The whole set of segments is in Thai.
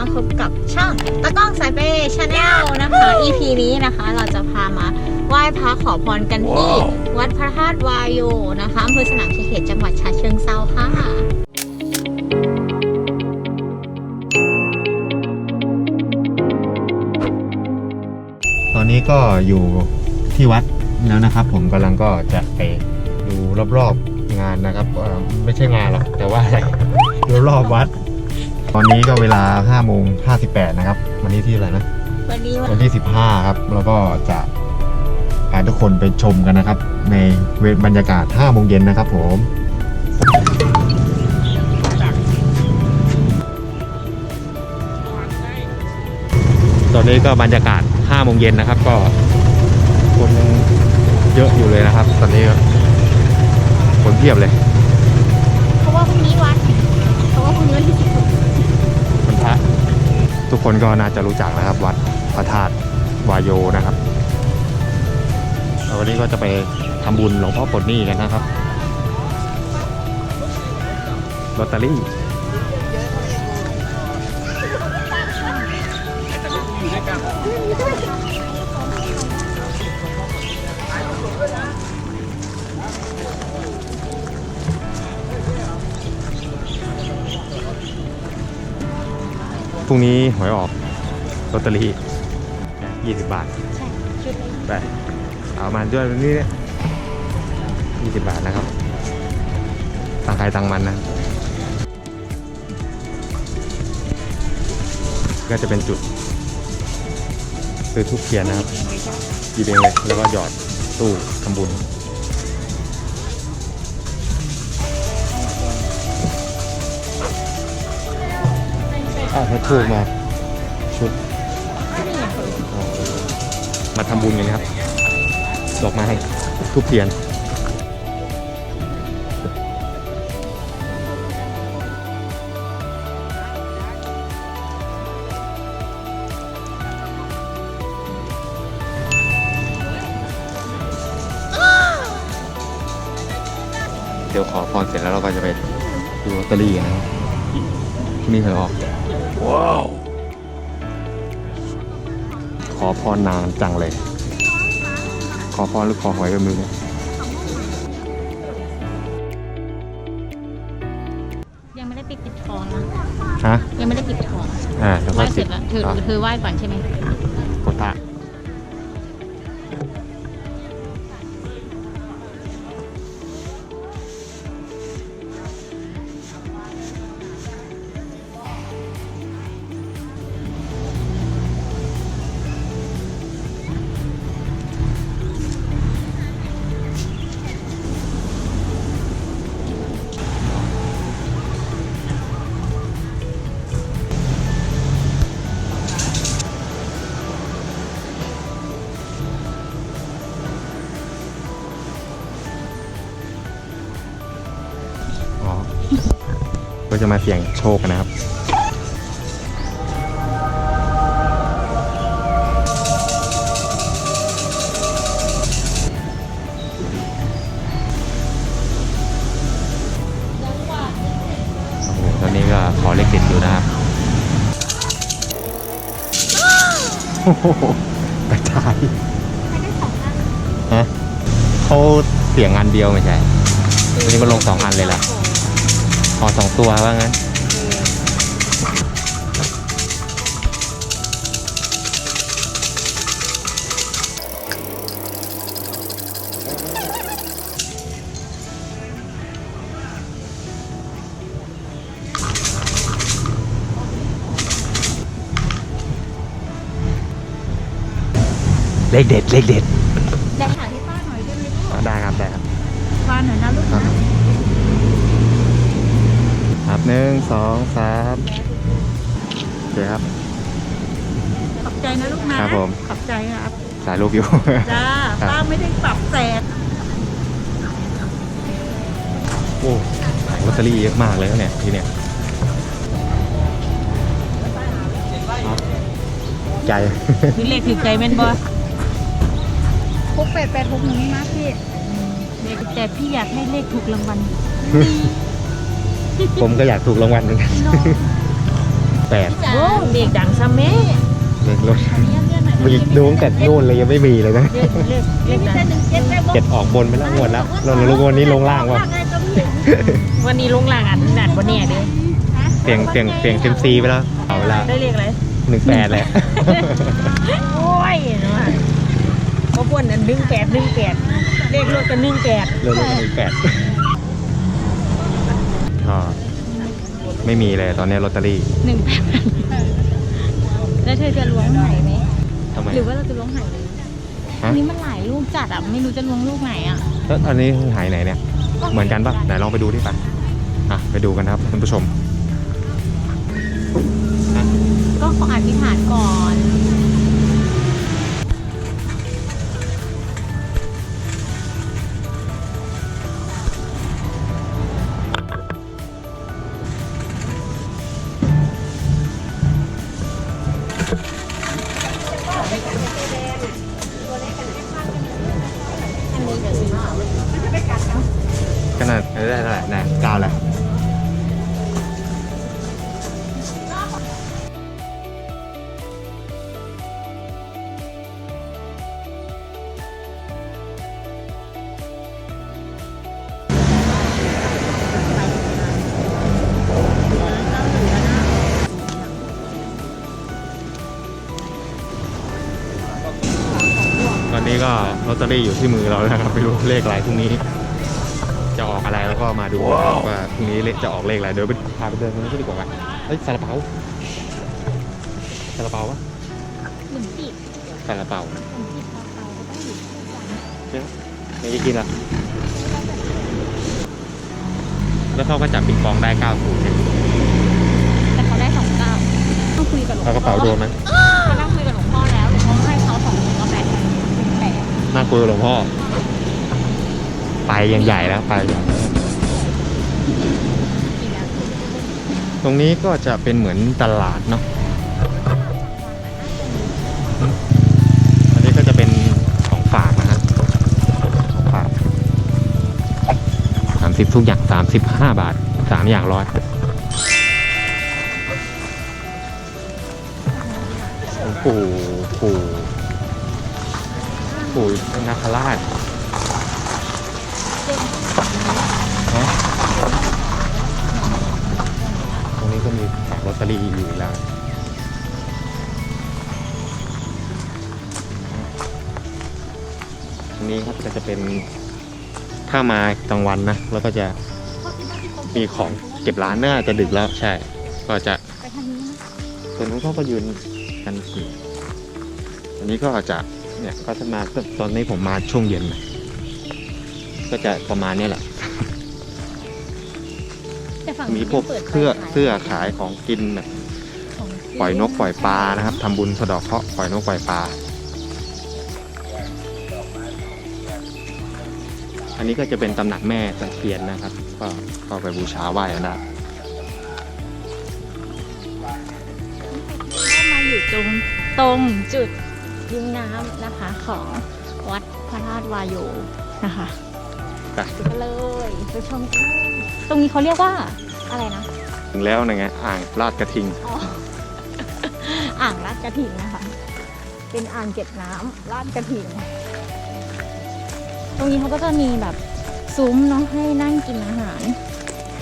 มาพบกับช่องตะกล้องสายเปชาแนลนะคะ EP นี้นะคะเราจะพามาไหว้พระขอพรกันที่ วัดพระธาตุวายโยนะคะอำเภอสนามชัยเขตจังหวัดฉะเชิงเซาค่ะตอนนี้ก็อยู่ที่วัดแล้วนะครับ ผมกำลังก็จะไปดูรอบๆงานนะครับเอ่อไม่ใช่งานหรอกแต่ว่าอะไรดูรอบวัด ตอนนี้ก็เวลา5โมง58 นะครับ วันนี้ที่อะไรนะ วันนี้วันที่ 15 ครับ แล้วก็จะพาทุกคนไปชมกันนะครับ ในเวทบรรยากาศ5โมงเย็นนะครับผมตอนนี้ก็บรรยากาศ5โมงเย็นนะครับ ก็คนยังเยอะอยู่เลยนะครับ ตอนนี้ก็คนเพียบเลย เพราะว่าพรุ่งนี้วัดเพราะว่าพรุ่งนี้วันที่สิบหกวันพระทุก คนก็น่าจะรู้จักนะครับ วัดพระธาตุวายโยนะครับ วันนี้ก็จะไปทำบุญหลวงพ่อปลดหนี้กันนะครับลอตเตอรี่ พรุ่งนี้หวยออกลอตเตอรี่ยี่สิบบาท ใช่ชุดเลยไป เอามาด้วยนี่เนี่ยยี่สิบบาทนะครับตังใครตังมันนะ ก็จะเป็นจุด ซื้อทุกเทียนนะครับหยิบเองเลย แล้วก็หยอดตู้ทำบุญ อะถ้าถูกมาชุดมาทำบุญกันนะครับ ดอกไม้ทุกเทียนเดี๋ยวขอพรเสร็จแล้วเราก็จะไปดูลอตเตอรี่กันนะครับพรุ่งนี้เธอออก ว้าว ขอพรนานจังเลย ขอพรหรือขอหวยก็ไม่รู้ยังไม่ได้ปิดปิดทองนะฮะ ยังไม่ได้ปิดทองอ่าแล้วไหก็ว้เสสิร็บจแล้วเธออะเธอไหว้ก่อนใช่ไหมกดพระ จะมาเสี่ยงโชคกันนะครับโอ้โหตอนนี้ก็ขอเลขเด็ดอยู่นะครับโอ้โหกระจายฮะเขาเสียงอันเดียวไม่ใช่วันนี้มันลงสองอันเลยล่ะ ขอสองตัวว่างั้นเลขเด็ดเลขเด็ดได้หาที่ป้าหน่อยได้ไหมลูกอะได้ครับได้ครับ ป้าหน่อยนะลูกครันะบ ครับหนึ่งสองสามโอเคครับ ขอบใจนะลูกนะครับผม ขอบใจครับถ่ายรูปอยู่ จ้าครับ ป้าไม่ได้ปรับแสนโอ้ลอตเตอรี่เยอะมากเลยนะเนี่ยที่เนี่ยครับใจ นี่เลขถือใจแม่นบ่พกแปดแปดหกหนึ่งนี่นะพี่แต่พี่อยากให้เลขถูกรางวัล ผมก็อยากถูกรางวัลเหมือนกันเนาะแปดจ้าโอ้เด็กดังซ้ำแม่เลขรถมีดูตั้งแต่นู่นเลยยังไม่มีเลยนะเรียกเรียกเรียกดังเจ็ดออกบนไปแล้วงวดแล้วเราลงวันนี้ลงล่างว่ะวันนี้ลงล่างอะดันบนเนี่ยเด้อเปลี่ยนเปลี่ยนเปลี่ยนเซมซีไปแล้วเอาเวลาได้เรียกอะไรหนึ่งแปดแหละโอ้ยเนาะเพราะพวกนั้นหนึ่งแปดหนึ่งแปดเลขรถกันหนึ่งแปดเริ่มหนึ่งแปด ก็ไม่มีเลยตอนนี้ลอตเตอรี่หนึ่งแปดแล้วเธอจะล้วงไหนไหมทำไมหรือว่าเราจะล้วงไหนเลยฮะอันนี้มันหลายลูกจัดอะไม่รู้จะล้วงลูกไหนอะแล้วอันนี้หายไหนเนี่ย เหมือนกันปะไหนลองไปดูดิปะอะไปดูกันครับคุณผู้ชม ก็ขออธิษฐานก่อน ขนาดได้เท่าไหร่นะกาวแหละ ก็ลอตเตอรี่อยู่ที่มือเราแล้วนะครับไม่รู้เลขอะไรพรุ่งนี้ จะออกอะไรแล้วก็มาดูนะครับว่าพรุ่งนี้เลขจะออกเลขอะไรเดี๋ยวไปพาไปเดินตรงนี้นก็ดีกว่าเฮ้ยซาลาเปาซาลาเปาวะหนึ่งสิบซาลาเปาหนึ่งสิบเบาๆก็ต้องอยู่คู่กันเนี่ยไม่ได้กินอะแล้วเขาก็จับปิงปองได้เก้าถูกเนี่ยแต่เขาได้สองเก้าต้องคุยกับหลวงเอากระเป๋าโดนไหม น่ากลัวหลวงพ่อ ไปยังใหญ่แล้วไปใหญ่ตรงนี้ก็จะเป็นเหมือนตลาดเนาะ อันนี้ก็จะเป็นของฝากนะฮะของฝากสามสิบทุกอย่างสามสิบห้าบาทสามอย่างร้อยโอ้โห ปู่ปู่นาคราชฮะตรงนี้ก็มีแผงลอตเตอรี่อยู่อีกแล้วอันนี้ครับก็จะเป็นถ้ามากลางวันนะแล้วก็จะมีของเก็บร้านน่าจะดึกแล้วใช่ ก็จะไปทางนี้นะส่วนนู้นเขาก็ยืนกันอยู่อันนี้ก็จะ เนี่ยก็จะมาตอนนี้ผมมาช่วงเย็นนะก็จะประมาณเนี้ยแหละ แต่ฝั่งมีพวกปิดไฟเสื้อขายเสื้อขายของกินแบบของปล่อยนกปล่อยปลานะครับทำบุญสะเดอกเคราะห์ปล่อยนกปล่อยปลา อันนี้ก็จะเป็นตำหนักแม่ตะเคียนนะครับ ก็ก็ไปบูชาไหว้กันได้ ก็มาอยู่ตรงตรงจุด ริมน้ำนะคะของวัดพระธาตุวายโยนะคะไปไปกันเลยไปชมกันเลยตรงนี้เขาเรียกว่าอะไรนะถึงแล้วนะไงอ่างลาดกระทิงอ๋ออ่างลาดกระถิ่นนะคะ เป็นอ่างเก็บน้ำลาดกระถิ่นตรงนี้เขาก็จะมีแบบซุ้มเนาะให้นั่งกินอาหาร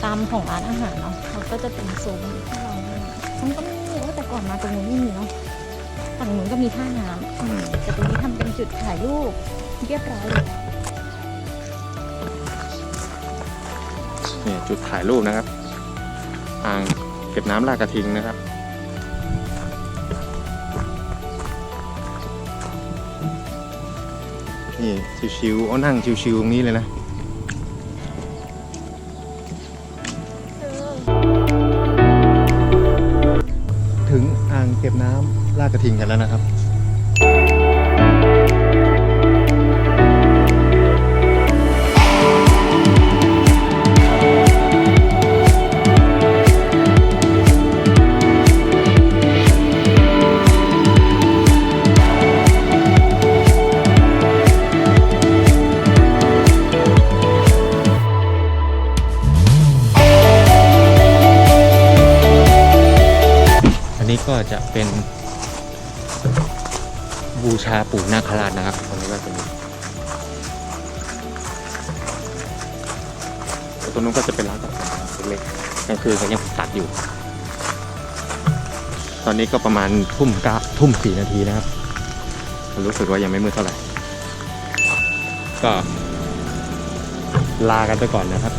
ตามของร้านอาหารเนาะเขาก็จะเป็นซุ้มให้เรานั่งมันก็มีโอ้แต่ก่อนมาตรงนู้นไม่มีเนาะ ฝั่งนู้นก็มีท่าน้ำอืมแต่ตรงนี้ทำเป็นจุดถ่ายรูปเรียบร้อยเลยเนี่ยจุดถ่ายรูปนะครับ อ่างเก็บน้ำลาดกระทิงนะครับนี่ชิวๆเอานั่งชิวๆตรงนี้เลยนะ ก็บน้ำลากกระทิงกันแล้วนะครับ บูชาปู่นาคราชนะครับตรงนี้ก็จะมีตรงนู้นก็จะเป็นร้านตัดผมเล็กๆกลางคืนเขายังตัดอยู่ ตอนนี้ก็ประมาณทุ่มเก้าทุ่มสี่นาทีนะครับรู้สึกว่ายังไม่มืดเท่าไหร่ ก็ลากันไปก่อนนะครับ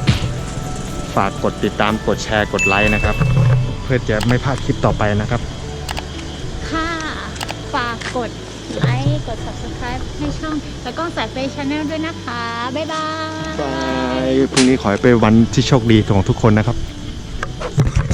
ฝากกดติดตามกดแชร์กดไลค์นะครับ เพื่อจะไม่พลาดคลิปต่อไปนะครับ ค่ะ ฝากกด ไลค์กด subscribe ให้ช่อง แล้วก็สายเฟย์ชาแนลด้วยนะคะ บ๊ายบาย บายพรุ่งนี้ขอให้เป็นวันที่โชคดีของทุกคนนะครับ